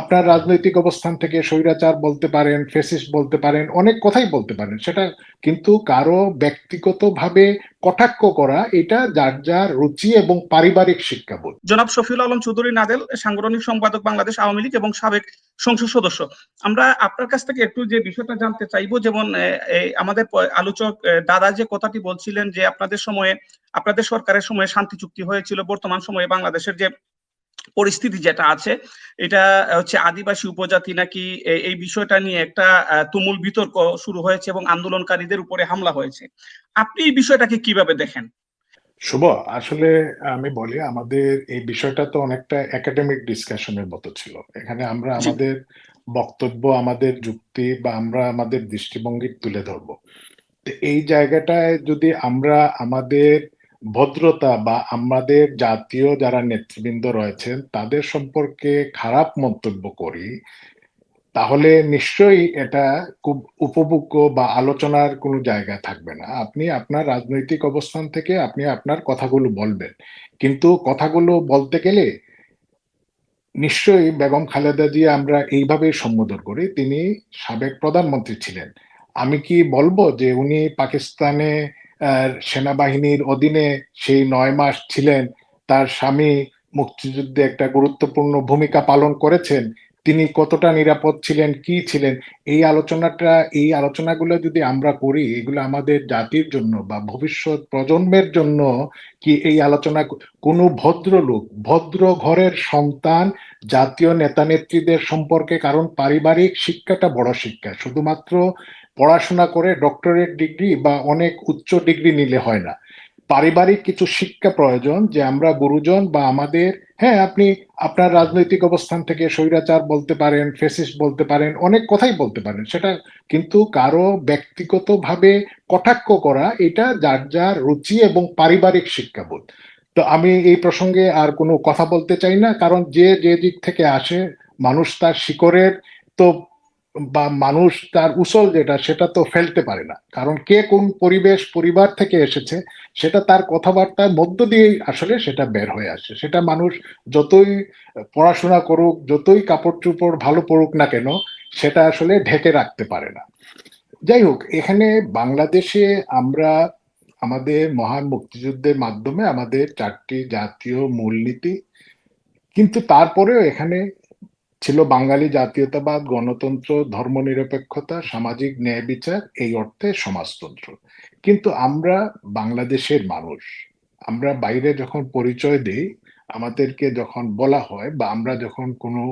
আপনার রাজনৈতিক অবস্থান থেকে স্বৈরাচার বলতে পারেন ফেসিস্ট বলতে পারেন, অনেক কথাই বলতে পারেন। সেটা কিন্তু কারও ব্যক্তিগতভাবে কটাক্ষ করা, এটা যার যার রুচি এবং পারিবারিক শিক্ষাবোধ। জনাব শফিউল আলম চৌধুরী নাদেল, সাংগঠনিক সম্পাদক বাংলাদেশ আওয়ামী লীগ এবং সাবেক সংসদ সদস্য। আমরা আপনার কাছ থেকে একটু যে বিষয়টা জানতে চাইব, যেমন আমাদের আলোচক দাদা যে কথাটি বলছিলেন যে আপনাদের সময়ে, আপনাদের সরকারের সময়ে শান্তি চুক্তি হয়েছিল, বর্তমান সময়ে বাংলাদেশের যে পরিস্থিতি যেটা আছে এটা হচ্ছে আদিবাসী উপজাতি নাকি এই বিষয়টা নিয়ে একটা তুমুল বিতর্ক শুরু হয়েছে এবং আন্দোলনকারীদের উপরে হামলা হয়েছে। আপনি এই বিষয়টাকে কীভাবে দেখেন? শুভ আসলে আমি বলি আমাদের এই বিষয়টা তো অনেকটা একাডেমিক ডিসকাশনের মতো ছিল। এখানে আমরা আমাদের বক্তব্য আমাদের যুক্তি বা আমরা আমাদের দৃষ্টিভঙ্গি তুলে ধরবো। তো এই জায়গাটায় যদি আমরা আমাদের ভদ্রতা বা আমাদের জাতীয় যারা নেতৃবৃন্দ রয়েছেন, তাদের সম্পর্কে খারাপ মন্তব্য করি, তাহলে নিশ্চয়ই এটা খুব উপভোগ্য বা আলোচনার কোনো জায়গা থাকবে না। আপনি আপনার রাজনৈতিক অবস্থান থেকে আপনি আপনার কথাগুলো বলবেন। কিন্তু কথাগুলো বলতে গেলে নিশ্চয়ই বেগম খালেদা জিয়া আমরা এইভাবেই সম্বোধন করি। তিনি সাবেক প্রধানমন্ত্রী ছিলেন। আমি কি বলব যে উনি পাকিস্তানে সেনাবাহিনীর অধীনে সেই নয় মাস ছিলেন তার স্বামী মুক্তিযুদ্ধে একটা গুরুত্বপূর্ণ ভূমিকা পালন করেছেন। তিনি কতটা নিরাপদ ছিলেন, কি ছিলেন, এই আলোচনাটা, এই আলোচনাগুলো যদি আমরা করি, এগুলো আমাদের জাতির জন্য বা ভবিষ্যৎ প্রজন্মের জন্য কি এই আলোচনা কোনো ভদ্রলোক, ভদ্র ঘরের সন্তান, জাতীয় নেতা নেত্রীদের সম্পর্কে কারণ পারিবারিক শিক্ষাটা বড় শিক্ষা। শুধুমাত্র পড়াশোনা করে ডক্টরেট ডিগ্রি বা অনেক উচ্চ ডিগ্রি নিলে হয় না। পারিবারিক কিছু শিক্ষা প্রয়োজন যে আমরা গুরুজন বা আমাদের হ্যাঁ আপনি আপনার রাজনৈতিক অবস্থান থেকে স্বৈরাচার বলতে পারেন ফেসিস বলতে পারেন, অনেক কথাই বলতে পারেন। সেটা কিন্তু কারও ব্যক্তিগতভাবে কটাক্ষ করা, এটা যার যার রুচি এবং পারিবারিক শিক্ষাবোধ। তো আমি এই প্রসঙ্গে আর কোনো কথা বলতে চাই না, কারণ যে যে দিক থেকে আসে, মানুষ তার শিকড়ের তো বা মানুষ তার উসল যেটা, সেটা তো ফেলতে পারে না। কারণ কে কোন পরিবেশ, পরিবার থেকে এসেছে, সেটা তার কথাবার্তার মধ্য দিয়েই আসলে সেটা বের হয়ে আসে সেটা মানুষ যতই পড়াশোনা করুক, যতই কাপড় চোপড় ভালো পড়ুক না কেন, সেটা আসলে ঢেকে রাখতে পারে না। যাই হোক, এখানে বাংলাদেশে আমরা আমাদের মহান মুক্তিযুদ্ধের মাধ্যমে আমাদের চারটি জাতীয় মূলনীতি, কিন্তু তারপরেও এখানে ছিল বাঙালি জাতীয়তাবাদ, গণতন্ত্র, ধর্মনিরপেক্ষতা, সামাজিক ন্যায় বিচার, এই অর্থে সমাজতন্ত্র। কিন্তু আমরা বাংলাদেশের মানুষ, আমরা বাইরে যখন পরিচয় দিই, আমাদেরকে যখন বলা হয় বা আমরা যখন কোনো,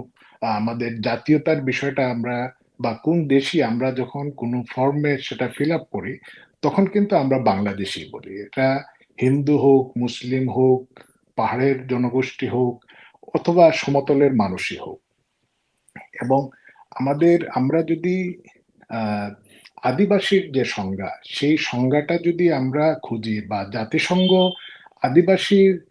আমাদের জাতীয়তার বিষয়টা আমরা বা কোন দেশি আমরা যখন কোনো ফর্মে সেটা ফিল আপ করি, তখন কিন্তু আমরা বাংলাদেশি বলি। এটা হিন্দু হোক, মুসলিম হোক, পাহাড়ের জনগোষ্ঠী হোক, অথবা সমতলের মানুষই হোক। এবং আমাদের, আমরা যদি আদিবাসীর যে সংজ্ঞা, সেই সংজ্ঞাটা যদি আমরা খুঁজি বা জাতিসংঘ আদিবাসীর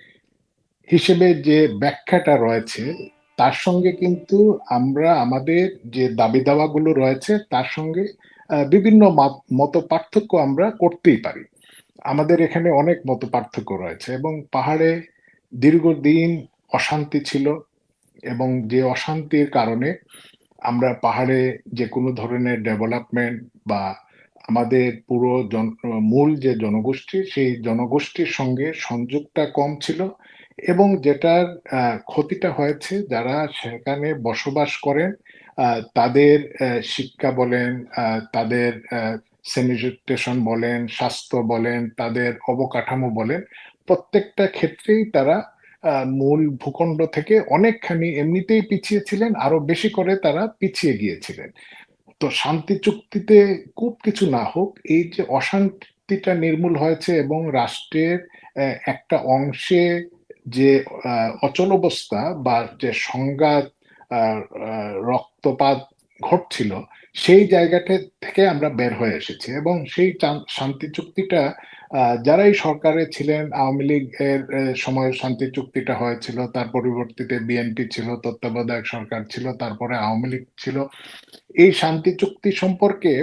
হিসেবে যে ব্যাখ্যাটা রয়েছে, তার সঙ্গে কিন্তু আমরা আমাদের যে দাবি দাওয়াগুলো রয়েছে, তার সঙ্গে বিভিন্ন মাত- পার্থক্য আমরা করতেই পারি। আমাদের এখানে অনেক মত পার্থক্য রয়েছে এবং পাহাড়ে দীর্ঘদিন অশান্তি ছিল। এবং যে অশান্তির কারণে আমরা পাহাড়ে যে কোনো ধরনের ডেভেলপমেন্ট বা আমাদের পুরো মূল যে জনগোষ্ঠী, সেই জনগোষ্ঠীর সঙ্গে সংযোগটা কম ছিল এবং যেটার ক্ষতিটা হয়েছে যারা সেখানে বসবাস করেন তাদের শিক্ষা বলেন তাদের স্যানিটেশন বলেন, স্বাস্থ্য বলেন, তাদের অবকাঠামো বলেন, প্রত্যেকটা ক্ষেত্রেই তারা মূল ভূখণ্ড থেকে অনেকখানি এমনিতেই পিছিয়ে ছিলেন আরও বেশি করে তারা পিছিয়ে গিয়েছিলেন। তো শান্তি চুক্তিতে খুব কিছু না হোক এই যে অশান্তিটা নির্মূল হয়েছে এবং রাষ্ট্রের একটা অংশে যে আহ, অচলাবস্থা বা যে সংঘাত রক্তপাত ঘটছিল সেই জায়গাটা থেকে আমরা বের হয়ে এসেছি এবং সেই শান্তি চুক্তিটা যারাই সরকারে ছিলেন, আওয়ামী লীগের সময় শান্তি চুক্তিটা হয়েছিল, তার পরিবর্তিতে বিএনপি ছিল, তত্ত্বাবধায়ক সরকার ছিল, তারপরে আওয়ামী লীগ ছিল, এই শান্তি চুক্তি সম্পর্কে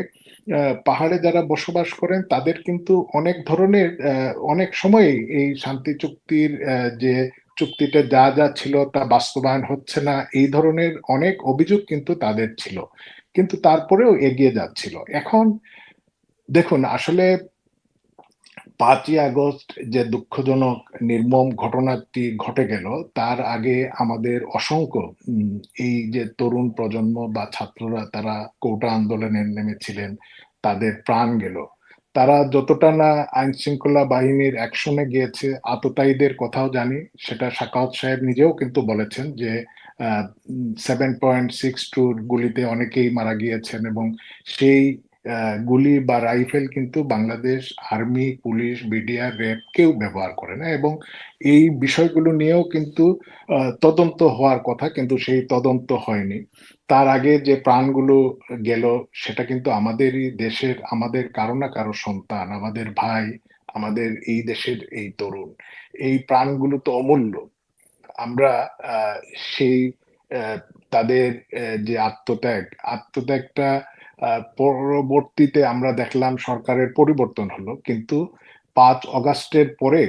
পাহাড়ে যারা বসবাস করেন, তাদের কিন্তু অনেক ধরনের অনেক সময় এই শান্তি চুক্তির যে চুক্তিতে যা যা ছিল তা বাস্তবায়ন হচ্ছে না, এই ধরনের অনেক অভিযোগ কিন্তু তাদের ছিল, কিন্তু তারপরেও এগিয়ে যাচ্ছিল। এখন দেখুন, আসলে পাঁচই আগস্ট যে দুঃখজনক নির্মম ঘটনাটি ঘটে গেল, তার আগে আমাদের অসংখ্য এই যে তরুণ প্রজন্ম বা ছাত্ররা তারা কোটা আন্দোলনে নেমেছিলেন, তাদের প্রাণ গেল। তারা যতটা না আইন শৃঙ্খলা বাহিনীর অ্যাকশনে গিয়েছে, আততায়ীদের কথাও জানি। সেটা সাকাওয়াত সাহেব নিজেও কিন্তু বলেছেন যে সেভেন পয়েন্ট সিক্স টুর গুলিতে অনেকেই মারা গিয়েছেন এবং সেই গুলি বা রাইফেল কিন্তু Bangladesh army, police, BDR, RAB কেউ ব্যবহার করে না এবং এই বিষয়গুলো নিয়েও কিন্তু তদন্ত হওয়ার কথা কিন্তু সেই তদন্ত হয়নি। তার আগে যে প্রাণগুলো গেল সেটা কিন্তু আমাদেরই দেশের, আমাদের কারও না কারও সন্তান, আমাদের ভাই, আমাদের এই দেশের এই তরুণ। এই প্রাণগুলো তো অমূল্য। আমরা সেই তাদের যে আত্মত্যাগ, আত্মত্যাগটা পরবর্তীতে আমরা দেখলাম সরকারের পরিবর্তন হলো। কিন্তু পাঁচ অগাস্টের পরে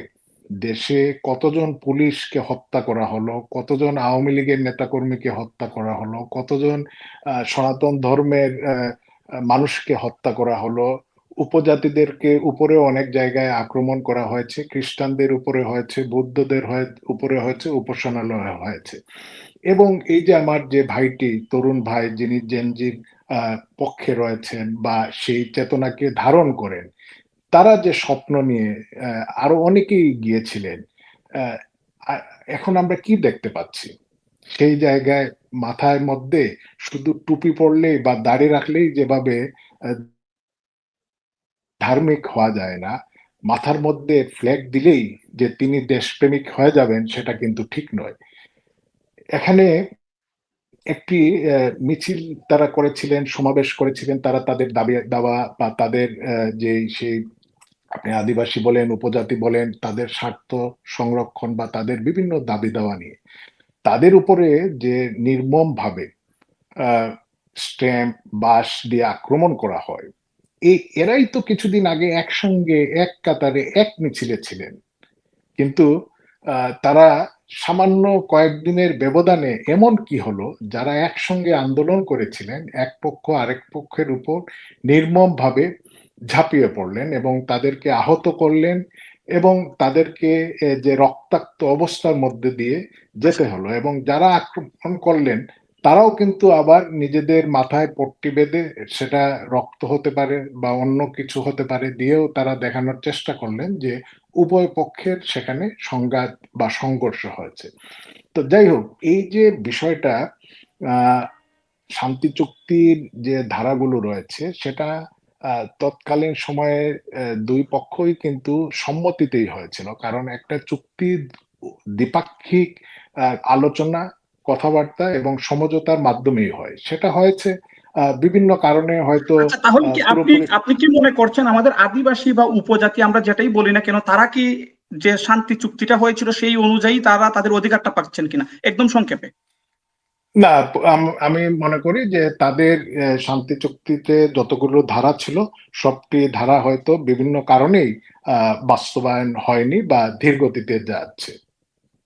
দেশে কতজন পুলিশকে হত্যা করা হলো, কতজন আওয়ামী লীগের নেতাকর্মীকে হত্যা করা হলো, কতজন সনাতন ধর্মের মানুষকে হত্যা করা হলো, উপজাতিদেরকে উপরে অনেক জায়গায় আক্রমণ করা হয়েছে, খ্রিস্টানদের উপরে হয়েছে, বৌদ্ধদের উপরে হয়েছে, উপাসনালয় হয়েছে। এবং এই যে আমার যে ভাইটি, তরুণ ভাই, যিনি জেনজির পক্ষে রয়েছেন বা সেই চেতনাকে ধারণ করেন, তারা যে স্বপ্ন নিয়ে আরও অনেকেই গিয়েছিলেন এখন আমরা কি দেখতে পাচ্ছি? সেই জায়গায় মাথায় মধ্যে শুধু টুপি পরলেই বা দাড়ি রাখলেই যেভাবে ধার্মিক হওয়া যায় না, মাথার মধ্যে ফ্ল্যাগ দিলেই যে তিনি দেশপ্রেমিক হয়ে যাবেন সেটা কিন্তু ঠিক নয়। এখানে একটি মিছিল তারা করেছিলেন, সমাবেশ করেছিলেন, তারা তাদের দাবি, দাওয়া বা তাদের যে সেই আপনি আদিবাসী বলেন, উপজাতি বলেন, তাদের স্বার্থ সংরক্ষণ বা তাদের বিভিন্ন দাবি দাওয়া নিয়ে। তাদের উপরে যে নির্মম ভাবে স্ট্যাম্প বাস দিয়ে আক্রমণ করা হয়, এই, এরাই তো কিছুদিন আগে একসঙ্গে, এক কাতারে এক মিছিলে ছিলেন। কিন্তু তারা সামান্য কয়েকদিনের ব্যবধানে এমন কি হলো? যারা একসঙ্গে আন্দোলন করেছিলেন, এক পক্ষ আরেক পক্ষের উপর নির্মমভাবে ঝাঁপিয়ে পড়লেন এবং তাদেরকে আহত করলেন এবং তাদেরকে যে রক্তাক্ত অবস্থার মধ্যে দিয়ে যেতে হলো এবং যারা আক্রমণ করলেন, তারাও কিন্তু আবার নিজেদের মাথায় পট্টি বেঁধে সেটা রক্ত হতে পারে বা অন্য কিছু হতে পারে দিয়েও তারা দেখানোর চেষ্টা করলেন যে উভয় পক্ষের সেখানে সংঘাত বা সংঘর্ষ হয়েছে। তো যাই হোক, এই যে বিষয়টা শান্তি চুক্তির যে ধারাগুলো রয়েছে, সেটা তৎকালীন সময়ে দুই পক্ষই কিন্তু সম্মতিতেই হয়েছিল। কারণ একটা চুক্তি দ্বিপাক্ষিক আলোচনা, কথাবার্তা এবং সমঝোতার মাধ্যমেই হয়। সেটা হয়েছে বিভিন্ন কারণে হয়তো আচ্ছা তাহলে কি আপনি আপনি কি মনে করছেন আমাদের আদিবাসী বা উপজাতি আমরা যেটাই বলি না কেন তারা কি যে শান্তি চুক্তিটা হয়েছিল সেই অনুযায়ী তারা তাদের অধিকারটা পাচ্ছেন কিনা? একদম সংক্ষেপে। না আম- মনে করি যে তাদের শান্তি চুক্তিতে যতগুলো ধারা ছিল সবটি ধারা হয়তো বিভিন্ন কারণেই আহ, বাস্তবায়ন হয়নি বা ধীর গতিতে যাচ্ছে।